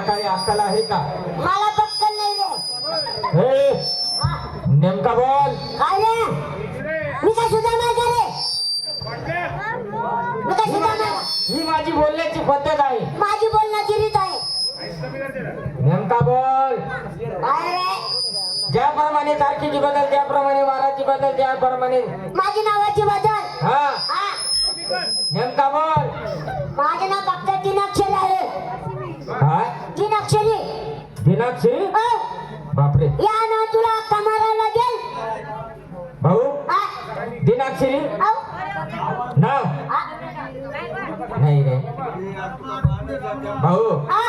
काही अक्कल आहे का? मला पटकन नाही रे. हे नेमका बोल. काय रे? मी काय सुद्धा नाही का रे मी काय सुद्धा नाही ही माझी बोलण्याची पद्धत आहे. माझी बोलण्याची रीत आहे. नेमका बोल. काय रे? ज्याप्रमाणे तारखेची बदल त्याप्रमाणे वाराची बदल त्याप्रमाणे माझी नावाची बदल? हा. हा. नेमका बोल. माझे नाव अक्षरी आहे काय तीन अक्षरी दिनाक्षी अ, बापरे. या ना तुला मारायला लागेल भाऊ? हा, दिनाक्षरी औ, नाव हा, नाही रे. भाऊ. हा,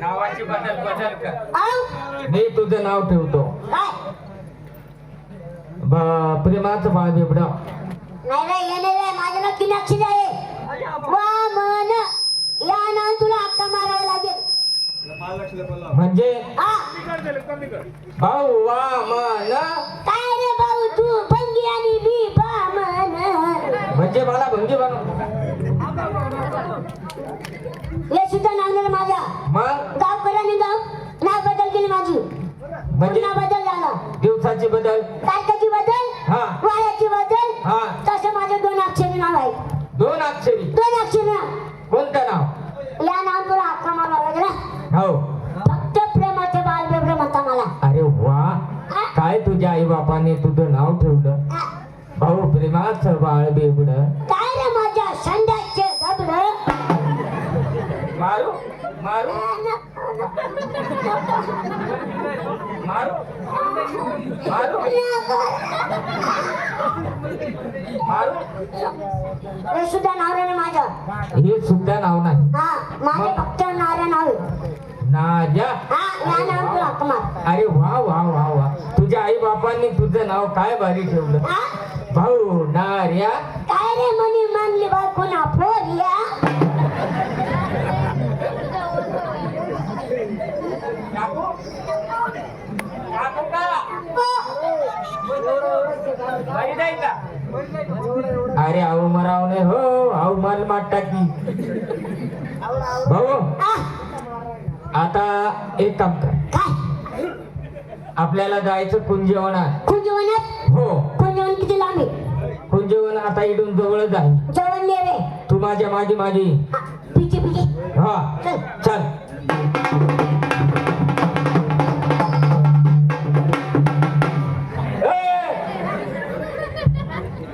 नावाची बदल बदल कर. औ, मी तुझं नाव ठेवतो. काय ब- प्रेमाचं बाळ बेबड. नाही रे हे नाही रे माझं नाव तीन अक्षरी आहे वामन या ना तुला हक्का मारावा लागेल म्हणजे भाऊ वा मन काय रे भाऊ तू? भंगी आणि मी बामन म्हणजे मला भंगी बनव. सुद्धा माझा मग? गावकऱ्याने गाव नाव बदल केली माझी. म्हणजे? बदल झाला. दिवसाची बदल. तारखेची बदल हा. वाऱ्याची बदल हा. तसं माझं दोन अक्षरी नाव आहे दोन अक्षरी. दोन अक्षरी नाव. कोणतं नाव? हा. फक्त प्रेमाचे बाल बेबरे म्हणता मला. अरे वा. काय तुझ्या आई बापाने तुझं नाव ठेवलं. भाऊ प्रेमाचं बाळ बेबड काय रे माझ्या संध्याचे दबड मारू? मारू? मारू? मारू? मारू? हे सुद्धा नाव रे माझं. हे सुद्धा नाव नाही. हा माझे फक्त नाव. नाजा हा अरे वा. वा. वा वा तुझ्या आई बापांनी तुझं नाव काय भारी ठेवलं? हा? भाऊ नार्या काय रे मनी मानली बा फोरिया अरे आऊ मराव नाही हो आऊ माल माट टाकी भाऊ. आता एक काम कर. काय आपल्याला जायचं कुंजवनात कुंजवनात हो. कुंजवन किती लांब आहे? कुंजवन आता इथून जवळच आहे. दे रे. तू माझ्या माझी माझी हा, पिची पिची हा. चल. चल.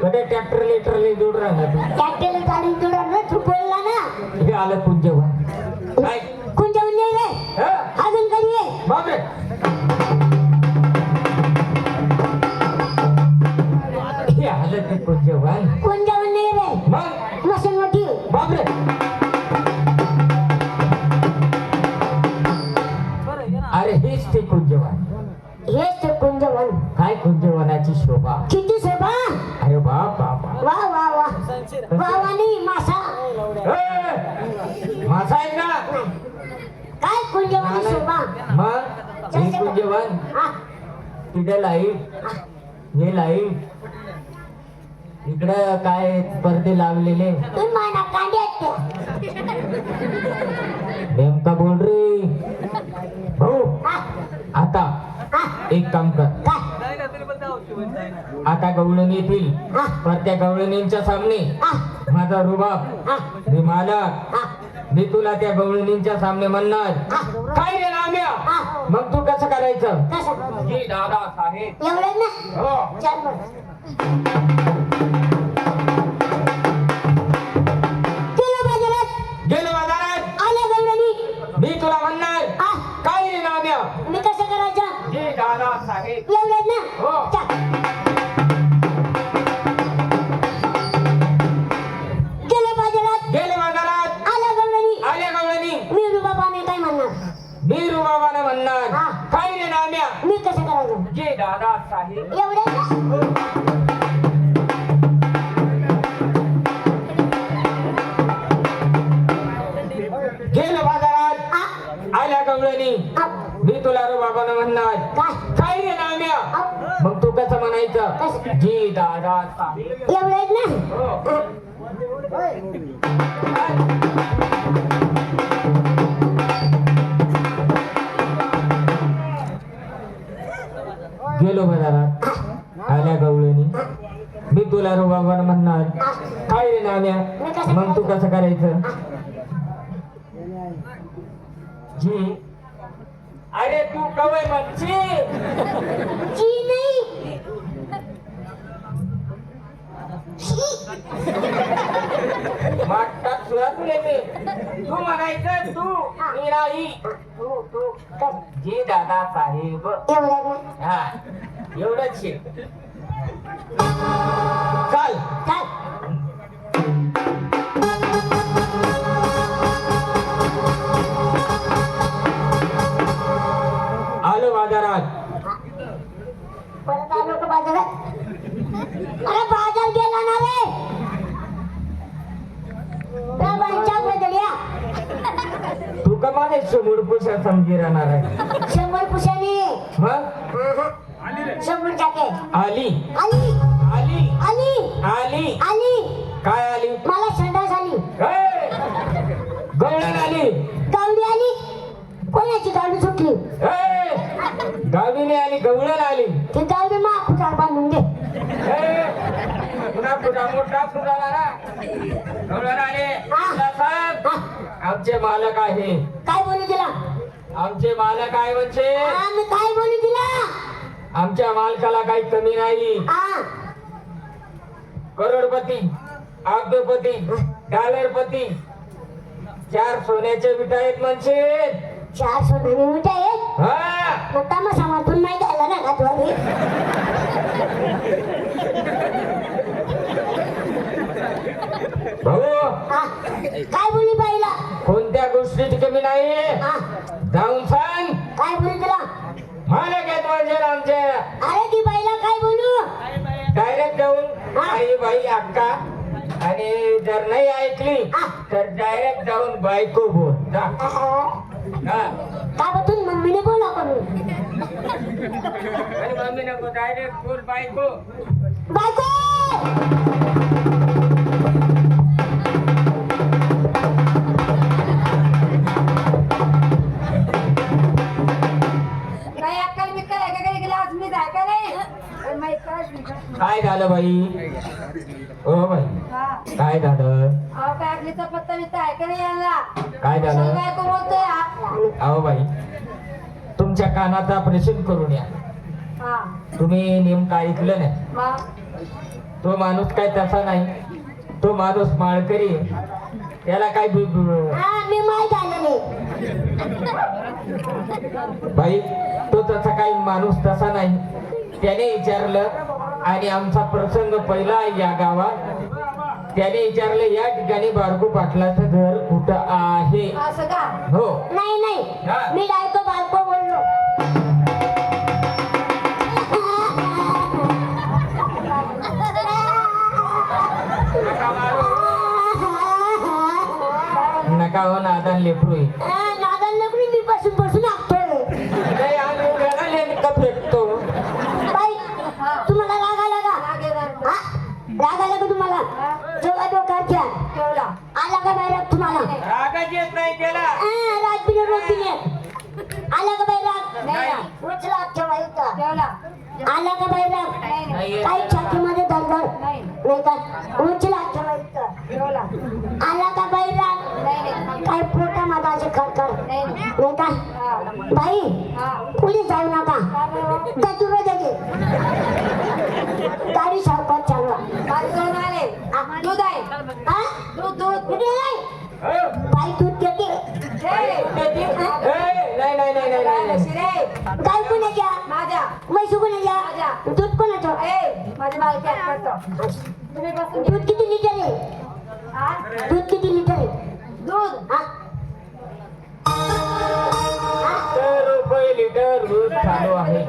कडे ट्रॅक्टर लेटरले जोड राहणार तू? ट्रॅक्टर गाडी जोडून तू बोलला ना? हे आलं कुंजवन ते कुंजवन कुंजवन दे रे? मग? मशीन मोठी बापरे! अरे हेच ते कुंजवन हेच ते कुंजवन काय कुंजवनाची शोभा? किती शोभा? अरे बाप बाप. वा. वा वा वावानी मासा. ए, मासा आहे का? काय कुंजवानी शोभा? मग? हे कुंजवन हा. तिथे लाइट. हे लाइट. इकडं काय पडदे लावलेले. नेमका बोल रे. भाऊ आता एक काम कर. आता गवळण येतील. पर त्या गवळणींच्या सामने माझा रुबाब मी मालक. मी तुला त्या गवळणींच्या सामने म्हणणार. काय रे नाम्या मग तू कसं करायचं? दादा साहेब. हो. मी कसं करायचं? जी दादा साहेब. एवढं मी तुला रुबाबाने म्हणणार. काय? रे नाम्या? मग तू कसं म्हणायचं? जी दादा साहेब. एवढं ना गेलो बाजारात आल्या गवळणी. मी तुला रुबाबान म्हणणार. काय रे नाण्या. मग तू कसं करायचं? जी. अरे तू कवय म्हणची मग तुला तुले मी तू म्हणायचं तू. मी नाही तू तू. जी दादा साहेब. हा. एवढंच शे. चाल. चाल. पुषा समजी राहणार आहे. शंभर पुशाने मग? शंभर टाके आली. आली. आली. आली. आली. आली. काय आली? मला संडास आली. ए! गवळण आली. गावडी आली. कोणाची गावडी सुटली? ए! गावीने आली गवळण आली. ती गावडी मा फुटाळ बांधून दे. ए! पुन्हा पुन्हा मोठा फुटाला ना गवळण आले. हा. आमचे मालक आहे. काय बोलू तिला? आमचे मालक आहे म्हणजे? आम्ही काय बोलू तिला? आमच्या मालकाला काही कमी नाही. करोडपती अब्जपती डॉलरपती चार सोन्याचे विटा आहेत म्हणजे? चार सोनाने मिठाई आहे हा. मग तमाशा मातून नाही द्यायला ना घातवारी भाऊ हा. काय बोलली बाईला? कोणत्या गोष्टीची कमी नाही? हा. जाऊन सांग. काय बोलू तिला? मालक आहेत म्हणजे आमचे. अरे ती बाईला काय बोलू? डायरेक्ट जाऊन आई बाई अक्का आणि जर नाही ऐकली तर डायरेक्ट जाऊन बायको बोल. जा. हा. मम्मीने बोला करू आणि मम्मी नको डायरेक्ट बोल बायको. बायको! काय झालं बाई? हो बाई. काय झालं? काय पत्ता झालं? अहो बाई तुमच्या कानाचा ऑपरेशन करून या. हा. तुम्ही नेमकं ऐकलं नाही. तो माणूस काय तसा नाही. तो माणूस माळकरी. त्याला काय हा बाई तो तसा काही माणूस तसा नाही. त्याने विचारलं आणि आमचा प्रसंग पहिला या गावात. त्याने विचारलं या ठिकाणी बारकू पाटलाचं घर कुठं आहे? असं का? हो. नाही हा. नाही मी डायको बायको बोललो. नका हो नादान लेकरू आहे. नादान लेकरू मी बसून बसून आखतोय नाही, आम्ही उभ्याला लेणका फेकतो बाई तुम्हाला राग आला का लागे राग. हा? राग आला का तुम्हाला जेव्हा डोक्यावर घ्या ठेवला आला का बाई राग तुम्हाला नाही त्याला राग रोग आला का बाई राग? नाही. उचला ठेवला. आला का बाई राग? काही छातीमध्ये दरदर नाही. नाही का? उचला ठेवायचं ठेवला. आला का बाई राग? काही पोटामध्ये असे खडखड नाही. का. बाई. पोलीस जाऊ नका? चतुर जागे. गाडी सावकाश चालवा. दूध आहे. हा? दूध दूध. कुठे? बाई दूध देते नाही नाही नाही नाही नाही नाही. गाय कोणाच्या माझ्या म्हैसू ए माझ्या बायको करतो दूध किती लिटर आहे हा? दूध किती लिटर आहे दूध रुपये लिटर दूध चालू आहे